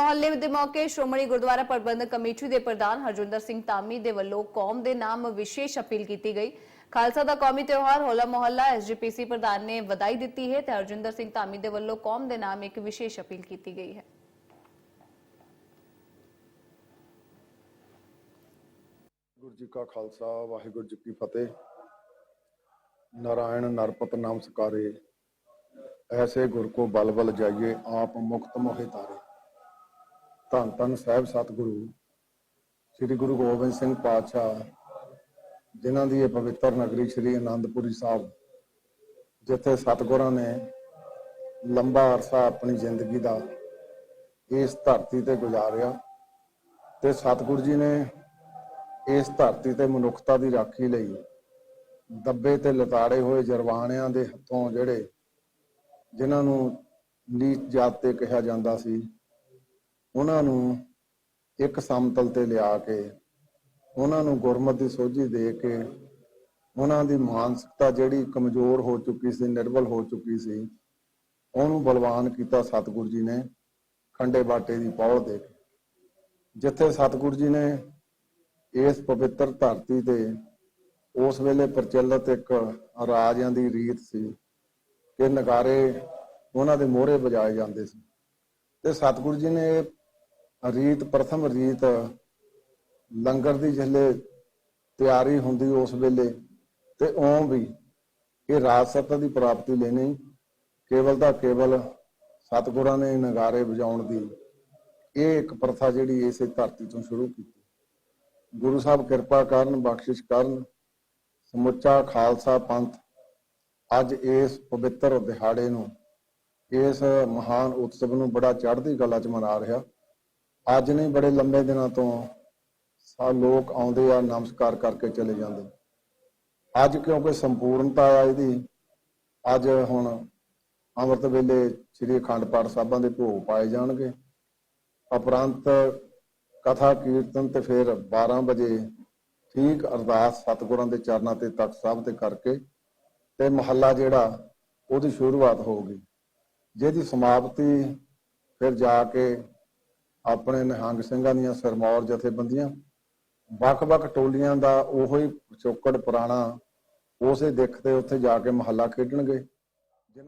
ਮੁਹੱਲੇ ਦੇ ਮੌਕੇ ਸ਼੍ਰੋਮਣੀ ਗੁਰਦੁਆਰਾ ਪ੍ਰਬੰਧਕ ਕਮੇਟੀ ਦੇ ਪ੍ਰਧਾਨ ਹਰਜਿੰਦਰ ਸਿੰਘ ਧਾਮੀ ਦੇ ਵੱਲੋਂ ਕੌਮ ਦੇ ਨਾਮ ਵਿਸ਼ੇਸ਼ ਅਪੀਲ ਕੀਤੀ ਗਈ। ਖਾਲਸਾ ਦਾ ਕੌਮੀ ਤਿਉਹਾਰ ਹੋਲਾ ਮੁਹੱਲਾ ਐਸਜੀਪੀਸੀ ਪ੍ਰਧਾਨ ਨੇ ਵਧਾਈ ਦਿੱਤੀ ਹੈ ਤੇ ਹਰਜਿੰਦਰ ਸਿੰਘ ਧਾਮੀ ਦੇ ਵੱਲੋਂ ਕੌਮ ਦੇ ਨਾਮ ਇੱਕ ਵਿਸ਼ੇਸ਼ ਅਪੀਲ ਕੀਤੀ ਗਈ ਹੈ। ਗੁਰੂ ਜੀ ਕਾ ਖਾਲਸਾ, ਵਾਹਿਗੁਰੂ ਜੀ ਕੀ ਫਤਿਹ। ਨਾਰਾਇਣ ਨਰਪਤ ਨਾਮ ਸਕਾਰੇ, ਐਸੇ ਗੁਰ ਕੋ ਬਲ ਬਲ ਜਾਈਏ, ਆਪ ਮੁਕਤ ਮੋਹਿ ਤਾਰੇ। ਧੰਨ ਧੰਨ ਸਾਹਿਬ ਸਤਿਗੁਰੂ, ਸ੍ਰੀ ਗੁਰੂ ਗੋਬਿੰਦ ਸਿੰਘ ਪਾਤਸ਼ਾਹ, ਜਿਨ੍ਹਾਂ ਦੀ ਇਹ ਪਵਿੱਤਰ ਨਗਰੀ ਸ੍ਰੀ ਅਨੰਦਪੁਰੀ ਸਾਹਿਬ, ਜਿੱਥੇ ਸਤਿਗੁਰਾਂ ਨੇ ਲੰਬਾ ਅਰਸਾ ਆਪਣੀ ਜ਼ਿੰਦਗੀ ਦਾ ਇਸ ਧਰਤੀ ਤੇ ਗੁਜ਼ਾਰਿਆ ਤੇ ਸਤਿਗੁਰੂ ਜੀ ਨੇ ਇਸ ਧਰਤੀ ਤੇ ਮਨੁੱਖਤਾ ਦੀ ਰਾਖੀ ਲਈ ਦੱਬੇ ਤੇ ਲਤਾੜੇ ਹੋਏ ਜਰਵਾਣਿਆਂ ਦੇ ਹੱਥੋਂ ਜਿਹੜੇ ਜਿਨ੍ਹਾਂ ਨੂੰ ਨੀਚ ਜਾਤ ਤੇ ਕਿਹਾ ਜਾਂਦਾ ਸੀ ਉਹਨਾਂ ਨੂੰ ਇੱਕ ਸਮਤਲ ਤੇ ਲਿਆ ਕੇ, ਉਹਨਾਂ ਨੂੰ ਗੁਰਮਤ ਦੀ ਸੋਝੀ ਦੇ ਕੇ, ਉਹਨਾਂ ਦੀ ਮਾਨਸਿਕਤਾ ਜਿਹੜੀ ਕਮਜ਼ੋਰ ਹੋ ਚੁੱਕੀ ਸੀ, ਨਿਰਬਲ ਹੋ ਚੁੱਕੀ ਸੀ, ਉਹਨੂੰ ਬਲਵਾਨ ਕੀਤਾ ਸਤਿਗੁਰੂ ਜੀ ਨੇ, ਖੰਡੇ ਬਾਟੇ ਦੀ ਪੌੜ ਦੇ ਕੇ। ਜਿੱਥੇ ਸਤਿਗੁਰੂ ਜੀ ਨੇ ਇਸ ਪਵਿੱਤਰ ਧਰਤੀ ਤੇ ਉਸ ਵੇਲੇ ਪ੍ਰਚਲਿਤ ਇੱਕ ਰਾਜਿਆਂ ਦੀ ਰੀਤ ਸੀ ਕਿ ਨਗਾਰੇ ਉਹਨਾਂ ਦੇ ਮੋਹਰੇ ਵਜਾਏ ਜਾਂਦੇ ਸੀ। ਤੇ ਸਤਿਗੁਰੂ ਜੀ ਨੇ ਰੀਤ, ਪ੍ਰਥਮ ਰੀਤ, ਲੰਗਰ ਦੀ ਜਿਹੜੇ ਤਿਆਰੀ ਹੁੰਦੀ ਉਸ ਵੇਲੇ ਤੇ ਓਂ ਵੀ ਇਹ ਰਾਜ ਸੱਤਾ ਦੀ ਪ੍ਰਾਪਤੀ ਲੈਣੀ, ਕੇਵਲ ਦਾ ਕੇਵਲ ਸਤਿਗੁਰਾਂ ਨੇ ਨਗਾਰੇ ਵਜਾਉਣ ਦੀ। ਇਹ ਇੱਕ ਪ੍ਰਥਾ ਜਿਹੜੀ ਇਸੇ ਧਰਤੀ ਤੋਂ ਸ਼ੁਰੂ ਕੀਤੀ। ਗੁਰੂ ਸਾਹਿਬ ਕਿਰਪਾ ਕਰਨ, ਬਖਸ਼ਿਸ਼ ਕਰਨ, ਸਮੁੱਚਾ ਖਾਲਸਾ ਪੰਥ ਅੱਜ ਇਸ ਪਵਿੱਤਰ ਦਿਹਾੜੇ ਨੂੰ, ਇਸ ਮਹਾਨ ਉਤਸਵ ਨੂੰ ਬੜਾ ਚੜ੍ਹਦੀ ਕਲਾ ਚ ਮਨਾ ਰਿਹਾ। ਅੱਜ ਨਹੀਂ, ਬੜੇ ਲੰਬੇ ਦਿਨਾਂ ਤੋਂ ਸਾ, ਲੋਕ ਆਉਂਦੇ ਆ, ਨਮਸਕਾਰ ਕਰਕੇ ਚਲੇ ਜਾਂਦੇ। ਅੱਜ ਕਿਉਂਕਿ ਸੰਪੂਰਨਤਾ ਆ ਇਹਦੀ, ਅੱਜ ਹੁਣ ਅੰਮ੍ਰਿਤ ਵੇਲੇ ਸ੍ਰੀ ਅਖੰਡ ਪਾਠ ਸਾਹਿਬਾਂ ਦੇ ਭੋਗ ਪਾਏ ਜਾਣਗੇ। ਉਪਰੰਤ ਕਥਾ, ਕੀਰਤਨ ਤੇ ਫਿਰ 12 ਵਜੇ ਠੀਕ ਅਰਦਾਸ ਸਤਿਗੁਰਾਂ ਦੇ ਚਰਨਾਂ ਤੇ ਤਖਤ ਸਾਹਿਬ ਤੇ ਕਰਕੇ ਤੇ ਮਹੱਲਾ ਜਿਹੜਾ, ਉਹਦੀ ਸ਼ੁਰੂਆਤ ਹੋਊਗੀ ਜਿਹਦੀ ਸਮਾਪਤੀ ਫਿਰ ਜਾ ਕੇ ਆਪਣੇ ਨਿਹੰਗ ਸਿੰਘਾਂ ਦੀਆਂ ਸਰਮੌਰ ਜਥੇਬੰਦੀਆਂ, ਵੱਖ-ਵੱਖ ਟੋਲੀਆਂ ਦਾ ਉਹੋ ਹੀ ਪਿਛੋਕੜ ਪੁਰਾਣਾ ਉਸੇ ਦਿੱਖ ਤੇ ਉੱਥੇ ਜਾ ਕੇ ਮਹੱਲਾ ਖੇਡਣਗੇ।